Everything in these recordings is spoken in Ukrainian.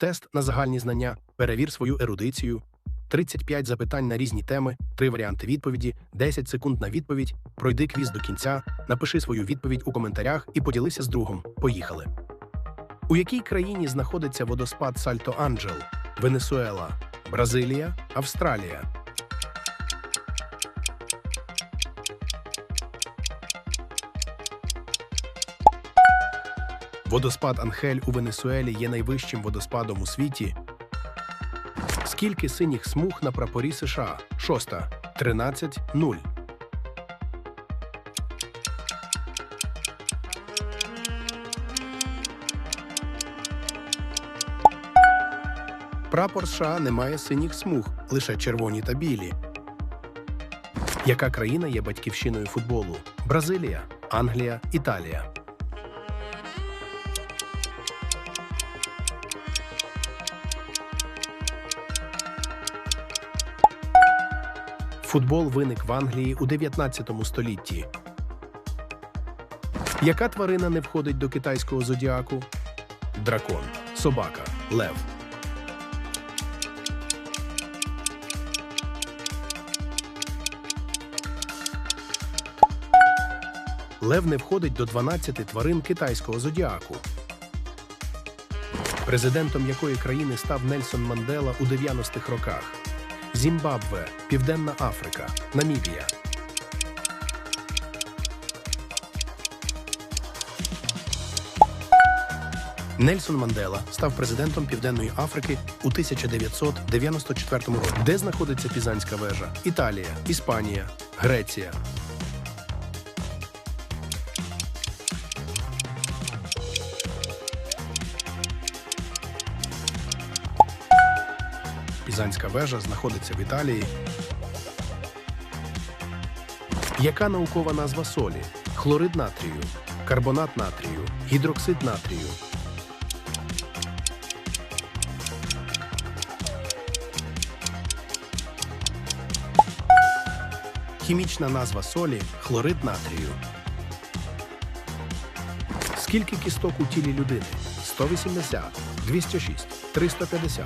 тест на загальні знання, перевір свою ерудицію, 35 запитань на різні теми, 3 варіанти відповіді, 10 секунд на відповідь, пройди квіз до кінця, напиши свою відповідь у коментарях і поділися з другом. Поїхали. У якій країні знаходиться водоспад Сальто Анджел? Венесуела, Бразилія, Австралія. Водоспад Анхель у Венесуелі є найвищим водоспадом у світі. Скільки синіх смуг на прапорі США? Шоста. 13. 0. Прапор США не має синіх смуг, лише червоні та білі. Яка країна є батьківщиною футболу? Бразилія, Англія, Італія. Футбол виник в Англії у 19 столітті. Яка тварина не входить до китайського зодіаку? Дракон, собака, лев. Лев не входить до 12 тварин китайського зодіаку. Президентом якої країни став Нельсон Мандела у 90-х роках? Зімбабве, Південна Африка, Намібія. Нельсон Мандела став президентом Південної Африки у 1994 році. Де знаходиться Пізанська вежа? Італія, Іспанія, Греція. Пізанська вежа знаходиться в Італії. Яка наукова назва солі? Хлорид натрію, карбонат натрію, гідроксид натрію. Хімічна назва солі хлорид натрію. Скільки кісток у тілі людини? 180, 206, 350.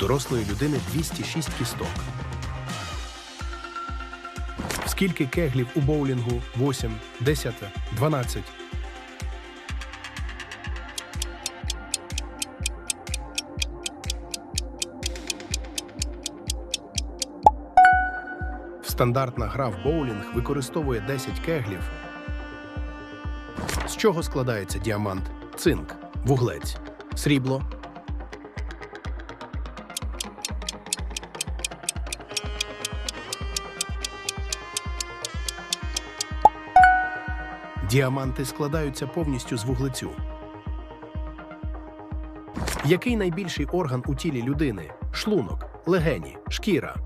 Дорослої людини 206 кісток. Скільки кеглів у боулінгу? 8, 10, 12. Стандартна гра в боулінг використовує 10 кеглів. З чого складається діамант? Цинк, вуглець, срібло, Діаманти складаються повністю з вуглецю. Який найбільший орган у тілі людини? Шлунок, легені, шкіра.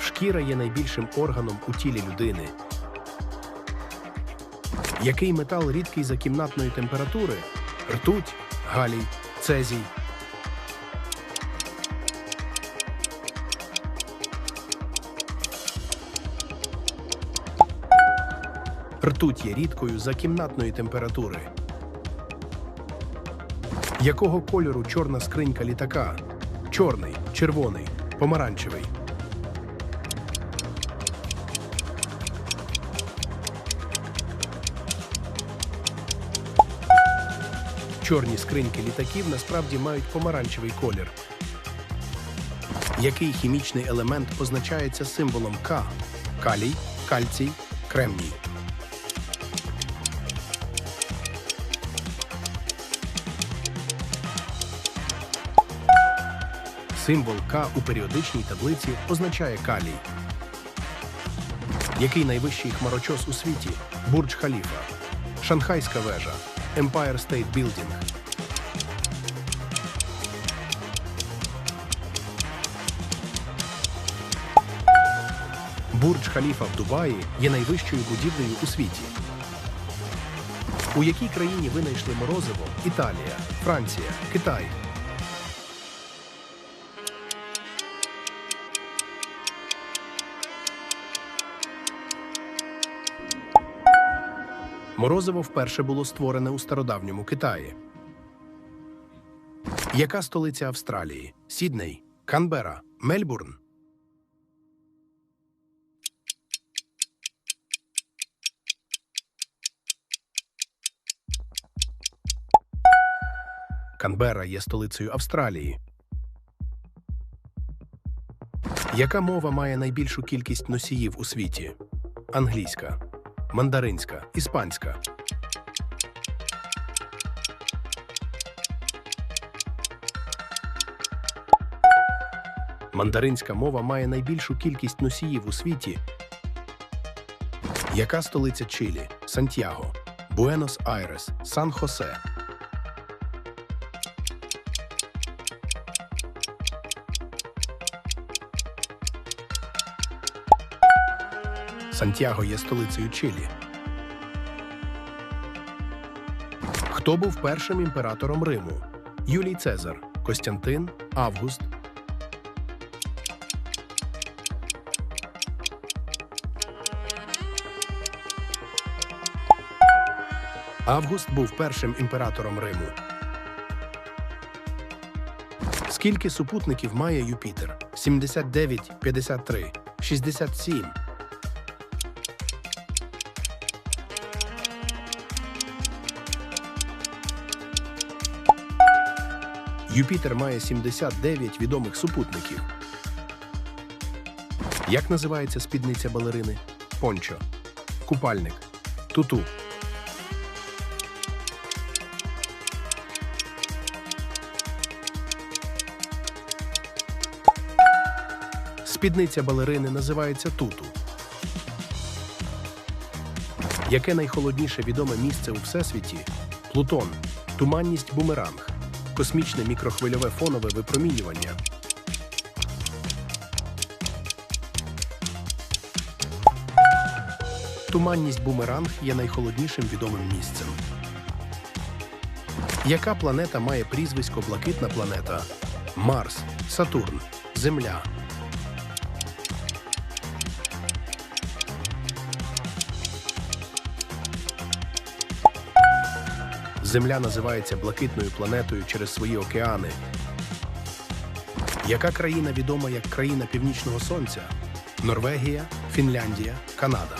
Шкіра є найбільшим органом у тілі людини. Який метал рідкий за кімнатної температури? Ртуть, галій, цезій. Ртуть є рідкою за кімнатної температури. Якого кольору чорна скринька літака? Чорний, червоний, помаранчевий. Чорні скриньки літаків насправді мають помаранчевий колір. Який хімічний елемент позначається символом К? Калій, кальцій, кремній. Символ К у періодичній таблиці означає калій. Який найвищий хмарочос у світі? Бурдж Халіфа, Шанхайська вежа, Empire State Building. Бурдж Халіфа в Дубаї є найвищою будівлею у світі. У якій країні винайшли морозиво? Італія, Франція, Китай. Морозиво вперше було створене у стародавньому Китаї. Яка столиця Австралії? Сідней, Канбера, Мельбурн. Канбера є столицею Австралії. Яка мова має найбільшу кількість носіїв у світі? Англійська, мандаринська, іспанська. Мандаринська мова має найбільшу кількість носіїв у світі. Яка столиця Чилі? Сантьяго, Буенос-Айрес, Сан-Хосе. Сантьяго є столицею Чилі. Хто був першим імператором Риму? Юлій Цезар, Костянтин, Август. Август був першим імператором Риму. Скільки супутників має Юпітер? 79, 53, 67. Юпітер має 79 відомих супутників. Як називається спідниця балерини? Пончо. Купальник. Туту. Спідниця балерини називається туту. Яке найхолодніше відоме місце у всесвіті? Плутон. Туманність бумеранг. Космічне мікрохвильове фонове випромінювання. Туманність бумеранг є найхолоднішим відомим місцем. Яка планета має прізвисько Блакитна планета? Марс, Сатурн, Земля. Земля називається блакитною планетою через свої океани. Яка країна відома як країна Північного Сонця? Норвегія, Фінляндія, Канада.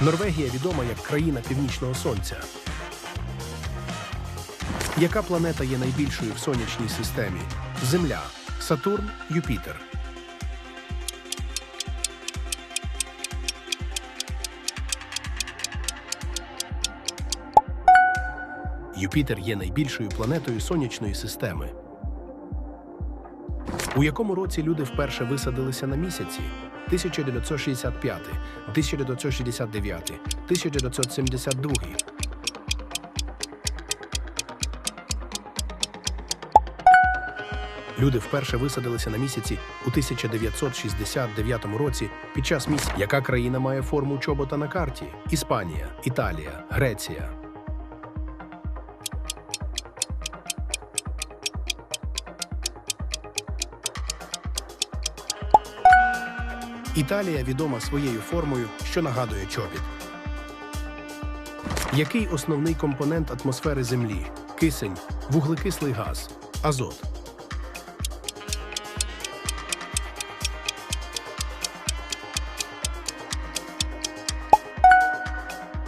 Норвегія відома як країна Північного Сонця. Яка планета є найбільшою в сонячній системі? Земля, Сатурн, Юпітер. Юпітер є найбільшою планетою сонячної системи. У якому році люди вперше висадилися на місяці? 1965, 1969, 1972. Люди вперше висадилися на місяці у 1969 році під час місяця. Яка країна має форму чобота на карті? Іспанія, Італія, Греція. Італія відома своєю формою, що нагадує чобіт. Який основний компонент атмосфери Землі? Кисень, вуглекислий газ, азот.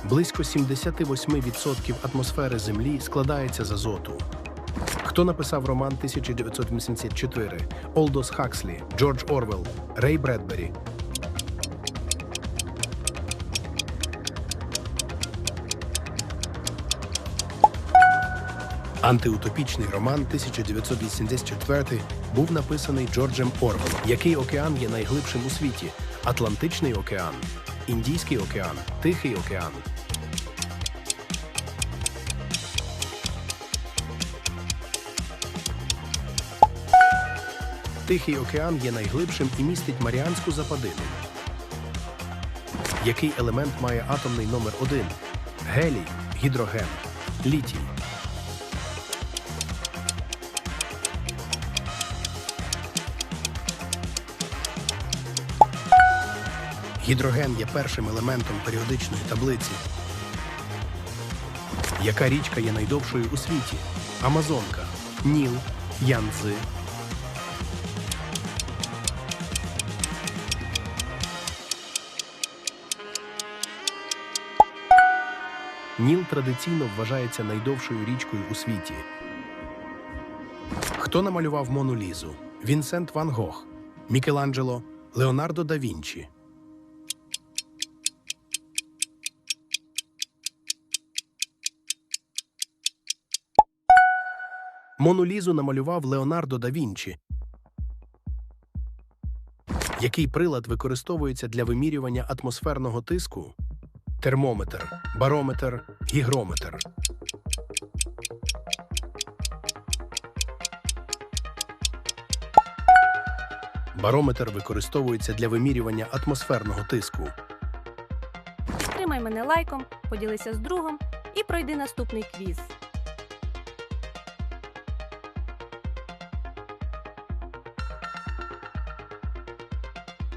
Близько 78% атмосфери Землі складається з азоту. Хто написав роман 1984? Олдос Хакслі, Джордж Орвелл, Рей Бредбері. Антиутопічний роман 1984 був написаний Джорджем Орвелом. Який океан є найглибшим у світі? Атлантичний океан, Індійський океан, Тихий океан. Тихий океан є найглибшим і містить Маріанську западину. Який елемент має атомний номер 1? Гелій, гідроген, літій. Гідроген є першим елементом періодичної таблиці. Яка річка є найдовшою у світі? Амазонка, Ніл, Янцзи. Ніл традиційно вважається найдовшою річкою у світі. Хто намалював Мону Лізу? Вінсент Ван Гог, Мікеланджело, Леонардо да Вінчі. Мону Лізу намалював Леонардо да Вінчі. Який прилад використовується для вимірювання атмосферного тиску? Термометр, барометр, гігрометр. Барометр використовується для вимірювання атмосферного тиску. Підтримай мене лайком, поділися з другом і пройди наступний квіз.